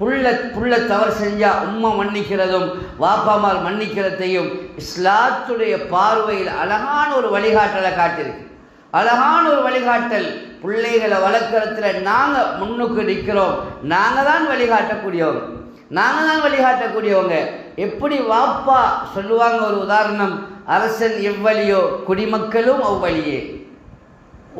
புள்ள புள்ள தவறு செஞ்சா உம்மா மன்னிக்கிறதும் வாப்பாமார் மன்னிக்கிறதையும் இஸ்லாத்துடைய பார்வையில் அழகான ஒரு வழிகாட்டலை காட்டியிருக்கு. அழகான ஒரு வழிகாட்டல். பிள்ளைகளை வளர்க்குறதுல நாங்கள் முன்னுக்கு நிற்கிறோம் நாங்கள் தான் வழிகாட்டக்கூடியவங்க. நாங்கள் தான் வழிகாட்டக்கூடியவங்க. எப்படி வாப்பா சொல்லுவாங்க ஒரு உதாரணம்? அரசன் எவ்வழியோ குடிமக்களும் அவ்வழியே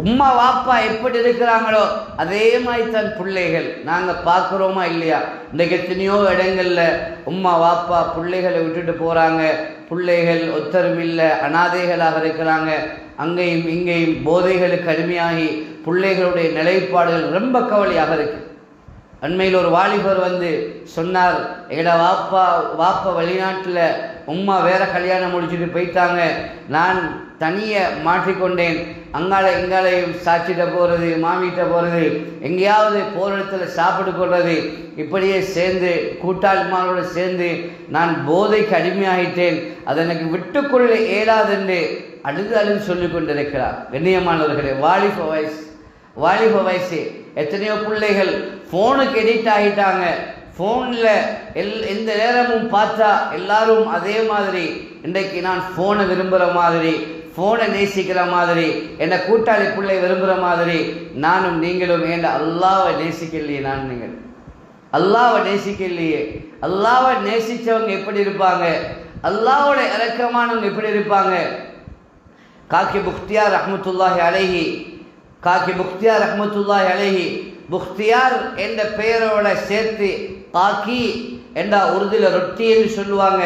உம்மா வாப்பா எப்படி இருக்கிறாங்களோ அதே மாதிரி தான் பிள்ளைகள். நாங்கள் பார்க்குறோமா இல்லையா? இன்றைக்கு எத்தனையோ இடங்களில் உம்மா வாப்பா பிள்ளைகளை விட்டுட்டு போகிறாங்க பிள்ளைகள் ஒத்தரும் இல்லை அனாதைகளாக இருக்கிறாங்க. அங்கேயும் இங்கேயும் போதைகளுக்கு அடிமையாகி பிள்ளைகளுடைய நிலைப்பாடுகள் ரொம்ப கவலையாக இருக்குது அண்மையில் ஒரு வாலிபர் வந்து சொன்னார் எங்கட வாப்பா வாப்பா வெளிநாட்டில் உம்மா வேற கல்யாணம் முடிச்சுட்டு போயிட்டாங்க. நான் தனியை மாற்றிக்கொண்டேன். அங்கால எங்காலையும் சாட்சிட்ட போகிறது மாமிகிட்ட போகிறது எங்கேயாவது போகிற இடத்துல சாப்பிட்டு கொள்வது. இப்படியே சேர்ந்து கூட்டாளிமாரோடு சேர்ந்து நான் போதைக்கு அடிமையாகிட்டேன் அதை எனக்கு விட்டுக்கொள்ள இயலாதென்று அழுது அழுது சொல்லி கொண்டிருக்கிறார் கண்ணியமானவர்களே வாலிப வயசு. வாலிப வயசு எத்தனையோ பிள்ளைகள் ஃபோனுக்கு எடிக்ட் ஆகிட்டாங்க. ஃபோனில் எல் எந்த நேரமும் பார்த்தா எல்லாரும் அதே மாதிரி. இன்றைக்கு நான் ஃபோனை விரும்புகிற மாதிரி ஃபோனை நேசிக்கிற மாதிரி என்னை கூட்டாளி பிள்ளை விரும்புகிற மாதிரி நானும் நீங்களும் ஏண்ட அல்லாவை நேசிக்கலையே நான் நீங்கள். அல்லாவை நேசிக்கலையே. அல்லாவை நேசித்தவங்க எப்படி இருப்பாங்க? அல்லாவோட இறக்கமானவங்க எப்படி இருப்பாங்க? காக்கி புக்தியார் அஹமத்துல்லாஹி அழகி காக்கி புக்தியார் ரஹமத்துல்லாஹி அலைஹி புக்தியார் என்ற பெயரோட சேர்த்து காக்கி என்ற உறுதியில் ரொட்டி என்று சொல்லுவாங்க.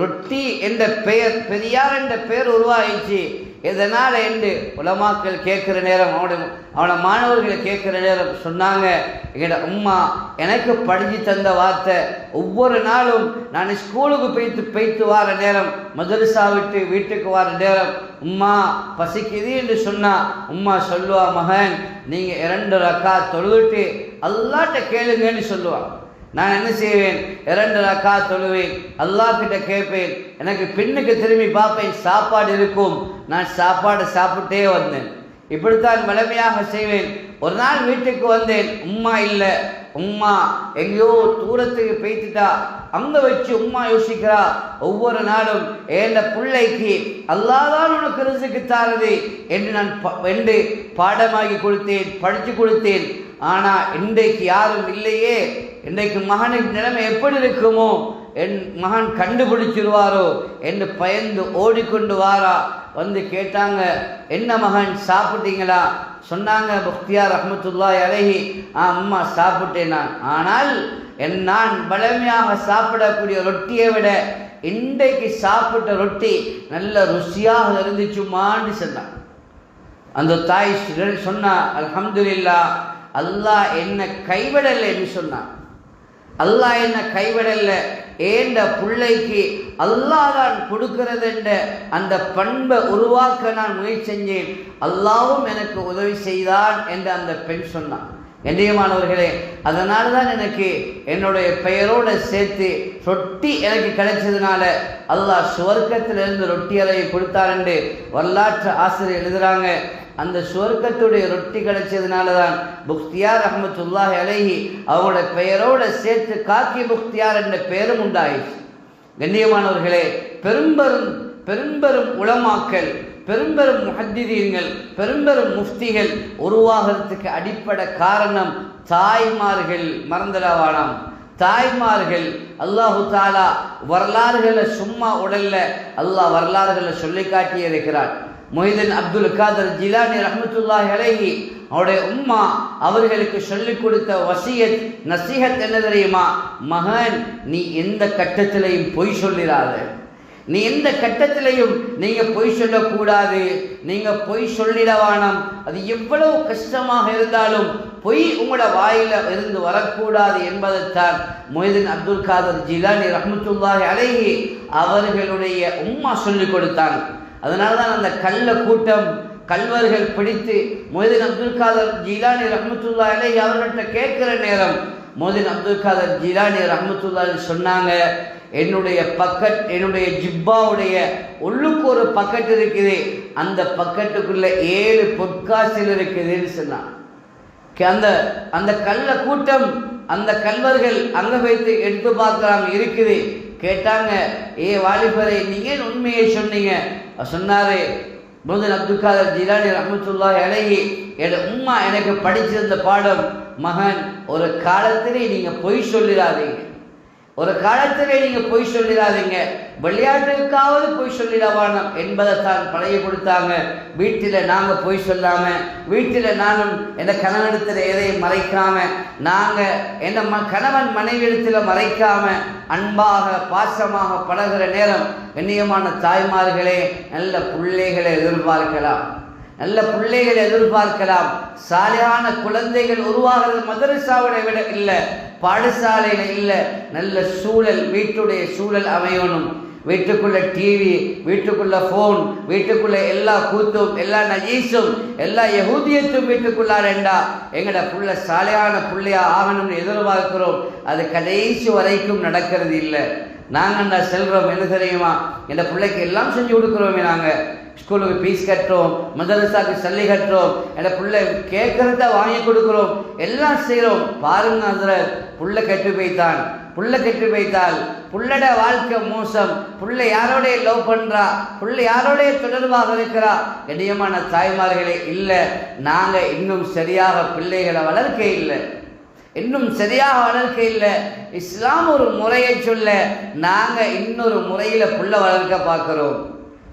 ரொட்டி என்ற பெயர் பெரியார் என்ற பெயர் உருவாயிடுச்சு. எதனால் என்று உலமாக்கள் கேட்குற நேரம் அவனோட அவனை மாணவர்களை கேட்குற நேரம் சொன்னாங்க. எங்கட அம்மா எனக்கு படித்து தந்த வார்த்தை ஒவ்வொரு நாளும் நான் ஸ்கூலுக்கு போய்த்து போய்த்து வார நேரம் மதரசா விட்டு வீட்டுக்கு வர நேரம் உம்மா பசிக்குது என்று சொன்னா உம்மா சொல்லுவா மகன் நீங்கள் இரண்டு ரக்கா தொழுவிட்டு அல்லாட்ட கேளுங்கன்னு சொல்லுவான் நான் என்ன செய்வேன்? இரண்டு ரக்கா தொழுவேன். அல்லாஹ் கிட்ட கேட்பேன். எனக்கு பின்னுக்கு திரும்பி பார்ப்பேன். சாப்பாடு இருக்கும். நான் சாப்பாடு சாப்பிட்டே வந்தேன். இப்படித்தான் வலிமையாக செய்வேன். ஒரு நாள் வீட்டுக்கு வந்தேன். உம்மா இல்லை. உம்மா எங்கேயோ தூரத்துக்கு பேய்த்துட்டா. அங்கே வச்சு உம்மா யோசிக்கிறா. ஒவ்வொரு நாளும் ஏண்ட பிள்ளைக்கு அல்லாதான் உனக்கு ரிசுக்கு தாரது என்று நான் ப- என்று பாடமாகி கொடுத்தேன். படித்து கொடுத்தேன். ஆனால் இன்றைக்கு யாரும் இல்லையே. இன்றைக்கு மகனின் நிலைமை எப்படி இருக்குமோ? என் மகன் கண்டுபிடிச்சிருவாரோ என்று பயந்து ஓடிக்கொண்டு வாரா. வந்து கேட்டாங்க என்ன மகன் சாப்பிட்டீங்களா? சொன்னாங்க பக்தியார் ரஹமத்துல்லாஹி அழகி ஆ அம்மா சாப்பிட்டேன் நான். ஆனால் என் நான் பலமையாக சாப்பிடக்கூடிய ரொட்டியை விட இன்றைக்கு சாப்பிட்ட ரொட்டி நல்ல ருசியாக இருந்துச்சுமான்னு சொன்னான். அந்த தாய் சொன்னா அலமதுல்லா அல்லாஹ் என்னை கைவிடலைன்னு சொன்னான். அல்லாஹ் என்ன கைவிடலை? ஏண்ட பிள்ளைக்கு அல்லாஹ் தான் அந்த பண்பை உருவாக்க நான் முயற்சி செஞ்சேன். அல்லாவும் எனக்கு உதவி செய்தான் என்று அந்த பெண் சொன்னான். கண்ணியமானவர்களே அதனால தான் எனக்கு என்னுடைய பெயரோடு சேர்த்து ரொட்டி எனக்கு கிடைச்சதுனால அல்லாஹ் சுவர்க்கத்திலிருந்து ரொட்டி அலையை கொடுத்தார் என்று வரலாற்று ஆசிரியர் எழுதுகிறாங்க அந்த சுவர்க்கத்துடைய ரொட்டி கிடைச்சதுனால தான் புக்தியார் அஹமத்துல்லாஹ் அலைஹி அவங்களோட பெயரோட சேர்த்து காக்கி புக்தியார் என்ற பெயரும் உண்டாயிடுச்சு கண்ணியமானவர்களே பெரும்பெரும் பெரும்பெரும் உளமாக்கல் பெரும்பெரும் முஹத்திதீன்கள் பெரும்பெரும் முஃப்திகள் உருவாகிறதுக்கு அடிப்படை காரணம் தாய்மார்கள் மறந்துடவானாம் தாய்மார்கள் அல்லாஹு தாலா வரலாறுகளை சும்மா உடல்ல அல்லாஹ் வரலாறுகளை சொல்லி காட்டியிருக்கிறான் மொய்தீன் அப்துல் காதர் ஜிலானி ரஹமத்துல்லா அலைஹி அவருடைய உம்மா அவர்களுக்கு சொல்லிக் கொடுத்த வசியத் நசீஹத் என்ன தெரியுமா? மகன் நீ எந்த கட்டத்திலையும் பொய் சொல்லிடாத நீ எந்த கட்டத்திலையும் நீங்க பொய் சொல்லக்கூடாது. நீங்க பொய் சொல்லிடவானம் அது எவ்வளவு கஷ்டமாக இருந்தாலும் பொய் உங்களோட வாயில இருந்து வரக்கூடாது என்பதைத்தான் மொய்தீன் அப்துல் காதர் ஜிலானி ரஹமத்துல்லாஹி அலேஹி அவர்களுடைய உம்மா சொல்லிக் கொடுத்தாங்க. அதனால தான் அந்த கள்ள கூட்டம் கல்வர்கள் பிடித்து மொய்தீன் அப்துல் காதர் ஜீலானி ரஹமத்துல்லா அலை அவர்கள்ட்ட கேட்குற நேரம் மொய்தீன் அப்துல் காதர் ஜீலானி ரஹமத்துல்லா சொன்னாங்க என்னுடைய பக்கெட் என்னுடைய ஜிப்பாவுடைய உள்ளுக்கு ஒரு பக்கெட் இருக்குது அந்த பக்கெட்டுக்குள்ள ஏழு பொற்காசில் இருக்குதுன்னு சொன்னான். அந்த அந்த கள்ள கூட்டம் அந்த கல்வர்கள் அங்க வைத்து எடுத்து பார்க்கலாம் இருக்குது. கேட்டாங்க ஏ வாலிபரை நீங்க ஏன் உண்மையை சொன்னீங்க? அவர் சொன்னாரு முதல் அப்துல் காதர் ஜிலானி ரஹமத்துல்லாஹி இலகி என் உம்மா எனக்கு படிச்சிருந்த பாடம் மகன் ஒரு காலத்திலே நீங்க பொய் சொல்லிடாதீங்க ஒரு காலத்திலே நீங்க பொய் சொல்லிடாதீங்க. விளையாட்டுக்காவது பொய் சொல்லிடவானம் என்பதை தான் பழைய கொடுத்தாங்க. வீட்டில் நாங்க பொய் சொல்லாம வீட்டில் நானும் என் கணவனிடத்தில் எதையும் மறைக்காம நாங்க என்ன ம கணவன் மனைவிடத்தில் மறைக்காம அன்பாக பாசமாக பழகிற நேரம் கண்ணியமான தாய்மார்களே நல்ல பிள்ளைகளை எதிர்பார்க்கலாம். நல்ல பிள்ளைகள் எதிர்பார்க்கலாம். சாலையான குழந்தைகள் உருவாகிறது மதரசாவிட விட இல்லை பாடசாலையில இல்லை. நல்ல சூழல் வீட்டுடைய சூழல் அமையணும். வீட்டுக்குள்ள டிவி வீட்டுக்குள்ள ஃபோன் வீட்டுக்குள்ள எல்லா கூத்தும் எல்லா நஜீஸும் எல்லா யகூதியத்தும் வீட்டுக்குள்ளாரேண்டா எங்கட புள்ள சாலையான புள்ளையா ஆகணும்னு எதிர்பார்க்கிறோம். அது கடைசி வரைக்கும் நடக்கிறது இல்லை. நாங்கள் செல்கிறோம் என்ன தெரியுமா என் பிள்ளைக்கு எல்லாம் செஞ்சு கொடுக்குறோமே நாங்கள் ஸ்கூலுக்கு ஃபீஸ் கட்டுறோம் மதரசாக்கு சல்லி கட்டுறோம் என் பிள்ளை கேட்குறத வாங்கி கொடுக்குறோம் எல்லாம் செய்கிறோம் பாருங்க அதில் புள்ள கெட்டு போய்த்தான். புள்ள கெட்டு போய்த்தால் புள்ளட வாழ்க்கை மோசம். புள்ள யாரோடைய லவ் பண்ணுறா புள்ள யாரோடைய தொடர்பாக இருக்கிறா? கடியமான தாய்மார்களே இல்லை. நாங்கள் இன்னும் சரியாக பிள்ளைகளை வளர்க்க இல்லை. இன்னும் சரியாக வளர்க்க இல்லை. இஸ்லாம் ஒரு முறையை சொல்ல நாங்கள் இன்னொரு முறையில் புள்ள வளர்க்க பார்க்குறோம்.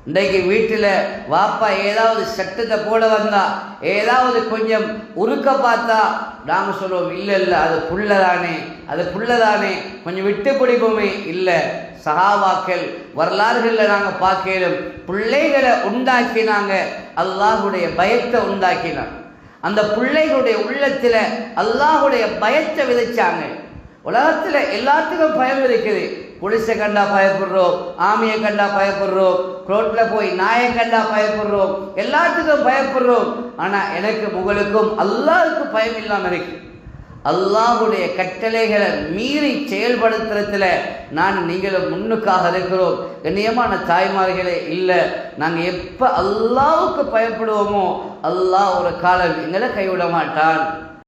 இன்றைக்கு வீட்டில் வாப்பா ஏதாவது சட்டத்தை போட வந்தா ஏதாவது கொஞ்சம் உருக்க பார்த்தா நாங்கள் சொல்லுவோம் இல்லை இல்லை அது புள்ளதானே அது புள்ளதானே கொஞ்சம் விட்டு பிடிப்போமே. இல்லை சகாவாக்கள் வரலாறுகளில் நாங்கள் பார்க்கலும் பிள்ளைகளை உண்டாக்கினாங்க அல்லாஹுடைய பயத்தை உண்டாக்கினாங்க. அந்த பிள்ளைகளுடைய உள்ளத்தில் அல்லாஹுடைய பயத்தை விதைச்சாங்க. உலகத்தில் எல்லாத்துக்கும் பயம் இருக்குது. புலிசை கண்டா பயப்படுறோம் ஆமையை கண்டா பயப்படுறோம் ரோட்டில் போய் நாயை கண்டா பயப்படுறோம் எல்லாத்துக்கும் பயப்படுறோம். ஆனால் எனக்கு உங்களுக்கும் எல்லாருக்கும் பயம் இல்லாமல் இருக்குது அல்லாஹுடைய கட்டளைகளை மீறி செயல்படுத்துறதுல நான் நீங்களும் முன்னுக்காக இருக்கிறோம். கண்ணியமான தாய்மார்களே இல்லை நாங்கள் எப்போ அல்லாவுக்கு பயப்படுவோமோ அல்லாஹ் ஒரு காலம் எங்களை கைவிட மாட்டான்.